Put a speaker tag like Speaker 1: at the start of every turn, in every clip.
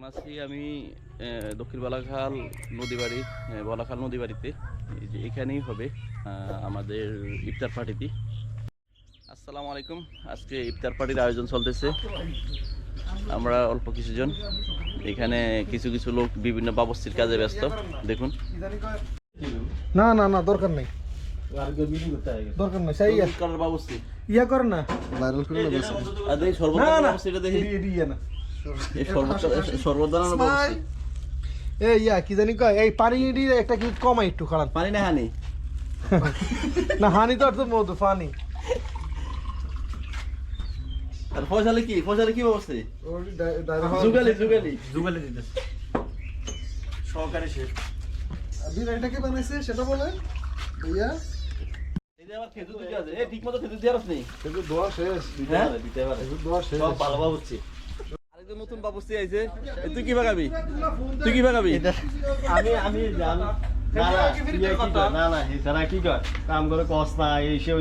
Speaker 1: এখন আছি আমি দক্ষিণ বালাখাল নদী বাড়ি আহ, বালাখাল নদী বাড়িতে যে এখানেই হবে আমাদের ইফতার পার্টিটি। আসসালামু আলাইকুম। আজকে ইফতার পার্টির আয়োজন চলতেছে। আমরা অল্প কিছুজন। এখানে কিছু কিছু লোক বিভিন্ন বাবস্তির কাজে ব্যস্ত। দেখুন।
Speaker 2: না না না দরকার নেই। দরকার নেই সেই
Speaker 1: করার বাবস্তি
Speaker 2: ইয়া কর না।
Speaker 3: ভাইরাল করে না
Speaker 2: না না।
Speaker 1: বাবস্তিটা দেখি।
Speaker 2: এডি- এডি না।
Speaker 1: এই শরবত শরবত বানানোর বাবস্তি
Speaker 2: এই ইয়া কি জানি কয় এই পানি একটা কি কমাই একটু খারাপ।
Speaker 1: পানি না হানি?
Speaker 2: না হানি তো আর মধু পানি।
Speaker 1: আর ফয়সালে কি? ফয়সালে কি বাবস্তি জুগালি জুগালি
Speaker 3: বিরিয়ানিটা কে বানাইছে সেটা বলে?
Speaker 1: আমার খেজুর আছে। এই ঠিক মতো খেজুর দিয়ে নেই
Speaker 3: কিন্তু দোয়া শেষ।
Speaker 1: হ্যাঁ? দিতে পারে
Speaker 3: কিন্তু দোয়া শেষ।
Speaker 1: সব ভালো বাবুচ্ছি আরেকজন নতুন বাবুস্তি আইছে তুই কি ভাগাবি তুই কি ভাগাবি
Speaker 4: আমি আমি জান না না ইয়ে কি কয়? না কাম করে এই সে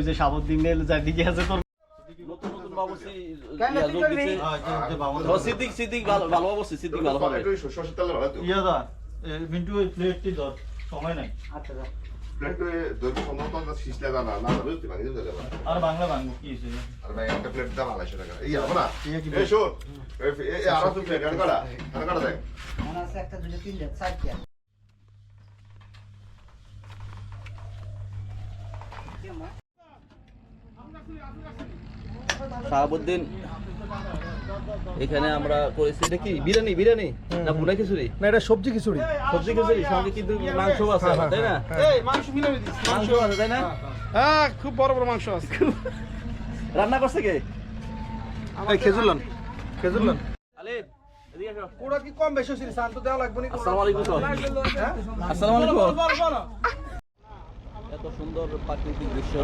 Speaker 4: দিকে আছে তোর
Speaker 1: ইয়া
Speaker 4: ইয়ে সময় নাই।
Speaker 5: প্লেট দৈর্ঘ্য সম্ভবত শিশলে দানা না না বুঝতে পারি
Speaker 4: আর বাংলা বাংলা কি হইছে
Speaker 5: আর ভাই একটা প্লেট দাম আড়াইশো টাকা। এই হবে না
Speaker 4: ইয়ে
Speaker 5: এই শোন এই আরও প্লেট আর কটা আর কটা দেখ।
Speaker 6: মনে আছে একটা দুটো তিনটে চারটে।
Speaker 1: শাহাবুদ্দিন এখানে আমরা করেছি এটা কি বিরিয়ানি বিরিয়ানি? না ভুনা খিচুড়ি?
Speaker 2: না এটা সবজি খিচুড়ি।
Speaker 1: সবজি খিচুড়ি সঙ্গে কিন্তু মাংস আছে তাই না?
Speaker 2: এই মাংস মিলে দিস
Speaker 1: মাংস। আছে তাই না?
Speaker 2: হ্যাঁ খুব বড় বড় মাংস আছে।
Speaker 1: রান্না করছে কে?
Speaker 2: এই খেজুর লন খেজুর লন।
Speaker 1: আলিফ এদিকে
Speaker 2: কি কম বেশি হইছে শান্ত দেওয়া লাগবে নি
Speaker 1: আসসালামু আলাইকুম স্যার।
Speaker 2: হ্যাঁ?
Speaker 1: আসসালামু আলাইকুম।
Speaker 2: বলো, বলো, বলো।
Speaker 1: এত সুন্দর প্রাকৃতিক দৃশ্য।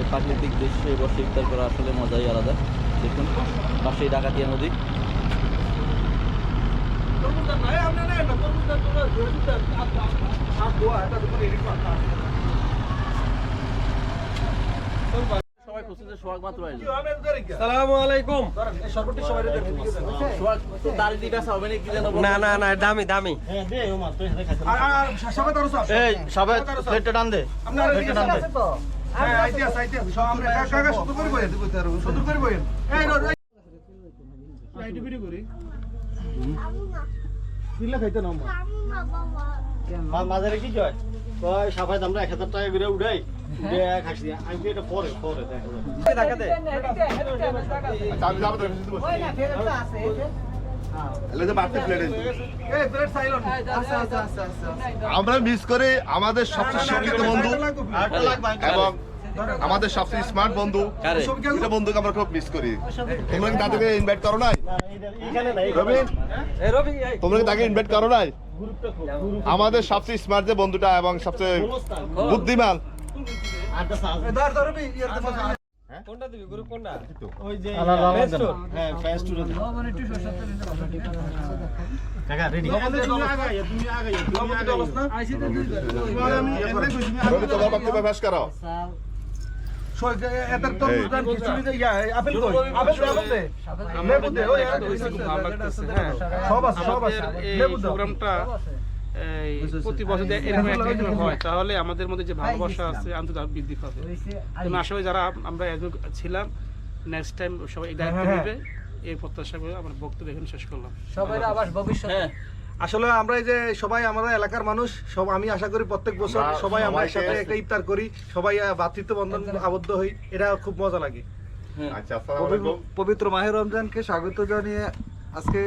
Speaker 1: এই প্রাকৃতিক দৃশ্যে বসে ইফতার করা আসলে মজাই আলাদা। দেখুন, পাশেই ডাকাতিয়া নদী। যে সোহাগ মাত্র আসবে।
Speaker 7: সালামু আলাইকুম।
Speaker 2: এই সর্বটি সবাই রেডি
Speaker 1: সোহাগ তো দাড়ি দিয়ে বেসা হবে না কি
Speaker 7: না না না দামি দামি।
Speaker 4: হ্যাঁ দে এই সবাই প্লেটটা টান দে। প্লেটটা টান দে।
Speaker 2: হ্যাঁ আইতে আছে সব আমরা কাকা শুধু করে বইন শুধু করে বইন এই রো আইটি ভিডিও করি। দিলে খাইতে না
Speaker 4: মা- মাঝারে কি কয় কয় সাফাই আমরা এক হাজার টাকা করে উঠাই আমি এটা পরে পরে দেখা। যাবে
Speaker 5: আমরা মিস করে আমাদের সবচেয়ে শিক্ষিত বন্ধু এবং আমাদের সবচেয়ে স্মার্ট বন্ধু
Speaker 1: কারে?
Speaker 5: বন্ধুকে আমরা খুব মিস করি তোমরা কি তাদেরকে ইনভাইট করো নাই
Speaker 4: না, এইটা- এইখানে নাই
Speaker 5: রবিন
Speaker 7: রবি
Speaker 5: তোমরা কি তাকে ইনভাইট করো নাই আমাদের সবচেয়ে স্মার্ট যে বন্ধুটা এবং সবচেয়ে বুদ্ধিমান
Speaker 7: কোনটা দিবি গ্রুপ কোনটা
Speaker 4: ওই যে? হ্যাঁ কাকা রেডি
Speaker 2: তুমি আগাইয়া তুমি আগাইয়া তুমি আগাইয়া আইছি তো দুই আমি এমনি কইছি
Speaker 5: তোমার বক্তব্য করো
Speaker 6: সাল
Speaker 2: সই এটার তো
Speaker 7: হ্যাঁ।
Speaker 2: দুকান খিচুড়ি ইয়া আপেল কই? আপেল দে। আপেল লেবু দে ওই
Speaker 7: ভালো লাগতেছে হ্যাঁ
Speaker 2: সব আছে সব আছে।
Speaker 7: আমাদের
Speaker 2: লেবু দাও।
Speaker 7: প্রোগ্রামটা প্রতি বছর এরকম একটা হয় তাহলে আমাদের মধ্যে যে ভালোবাসা আছে আন্তর্জাতিক বৃদ্ধি পাবে। তুমি আশা করি যারা আমরা একজন ছিলাম নেক্সট টাইম সবাই এই দায়িত্ব
Speaker 2: হ্যাঁ,
Speaker 7: নেবে এই প্রত্যাশা করে আমার বক্তব্য এখানে শেষ করলাম।
Speaker 6: সবাই আবার ভবিষ্যৎ
Speaker 1: হ্যাঁ।
Speaker 2: আসলে আমরা এই যে সবাই আমাদের এলাকার মানুষ সব আমি আশা করি প্রত্যেক বছর সবাই আমরা একসাথে একটা ইফতার করি সবাই আহ, ভ্রাতৃত্ব বন্ধন আবদ্ধ হই এটা খুব মজা লাগে।
Speaker 5: আচ্ছা আসসালামু আলাইকুম।
Speaker 3: পবিত্র মাহের রমজানকে স্বাগত জানিয়ে আজকে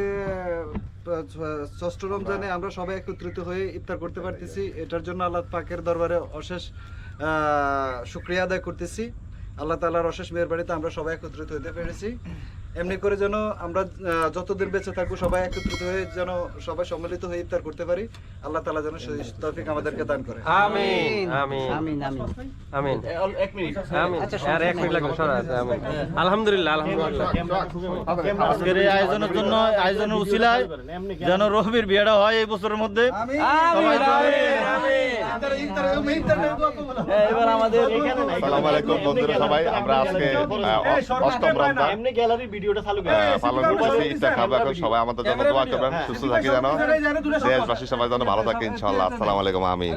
Speaker 3: ষষ্ঠ রমজানে আমরা সবাই একত্রিত হয়ে ইফতার করতে পারতেছি। এটার জন্য আল্লাহ পাকের দরবারে অশেষ আহ, শুক্রিয়া আদায় করতেছি। আল্লাহ তাআলার অশেষ মেহরবানিতে আমরা সবাই একত্রিত হতে পেরেছি। এমনি করে যেন আমরা যতদিন বেঁচে থাকব সবাই একত্রিত হয়ে যেন সবাই সম্মিলিত হয়ে ইফতার করতে পারি। আল্লাহ তালা যেন সেই তৌফিক আমাদেরকে দান করে।
Speaker 7: আমিন আমিন।
Speaker 6: আমিন আমিন।
Speaker 7: আমিন।
Speaker 1: এ, অল- এক মিনিট।
Speaker 7: আমিন। আর এক মিনিট লাগবে সরা আছে আমিন। আলহামদুলিল্লাহ আলহামদুলিল্লাহ।
Speaker 4: আজকের এই আয়োজনের জন্য আয়োজনের উচিলায় যেন রবির বিয়েটা হয় এই বছরের মধ্যে। সবাই দোয়া-
Speaker 2: ইন্টার ইন্টার ইন্টারনেট দোয়া করব না
Speaker 1: হ্যাঁ, এবার আমাদের
Speaker 5: আসসালামু আলাইকুম বন্ধুরা সবাই আমরা আজকে অষ্টম রমজান
Speaker 4: এমনি গ্যালারির ভিডিওটা চালু করে।
Speaker 5: পালন করতেছি ইফতার খাব এখন সবাই আমাদের জন্য দোয়া করবেন সুস্থ থাকি যেন। দেশবাসী সবাই যেন ভালো থাকে ইনশাআল্লাহ। আসসালামু আলাইকুম আমিন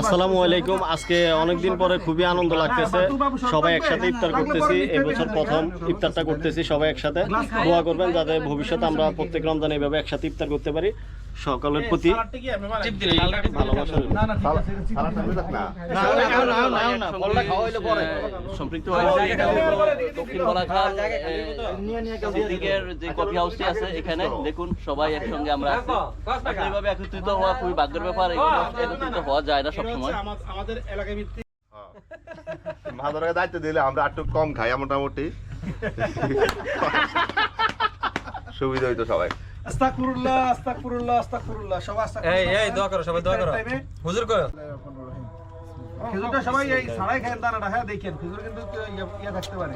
Speaker 4: আসসালামু আলাইকুম। আজকে অনেকদিন পরে খুবই আনন্দ লাগতেছে। সবাই একসাথে ইফতার করতেছি। এবছর প্রথম ইফতারটা করতেছি সবাই একসাথে। দোয়া করবেন যাতে ভবিষ্যতে আমরা প্রত্যেক রমজান এইভাবে একসাথে ইফতার করতে পারি। সকলের প্রতি
Speaker 1: সম্পৃক্ত যে কফি হাউসটি আছে এখানে দেখুন সবাই একসঙ্গে আমরা এইভাবে একত্রিত হওয়া খুবই ভাগ্যের ব্যাপার একত্রিত হওয়া যায় না সবসময়
Speaker 7: আমাদের এলাকা ভিত্তিক
Speaker 5: ভাদরকে দায়িত্ব দিলে আমরা একটু কম খাই মোটামুটি সুবিধা হইতো সবাই
Speaker 2: আস্তাগফিরুল্লাহ আস্তাগফিরুল্লাহ আস্তাগফিরুল্লাহ সবাই
Speaker 8: এই এই দোয়া করো সবাই দোয়া করো। হুজুর কয়?
Speaker 2: খেজুরটা সবাই এই সারাই খায় দানাটা হ্যাঁ দেখেন। খেজুর কিন্তু ইয়া- ইয়া থাকতে পারে।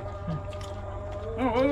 Speaker 7: হুম, হুম।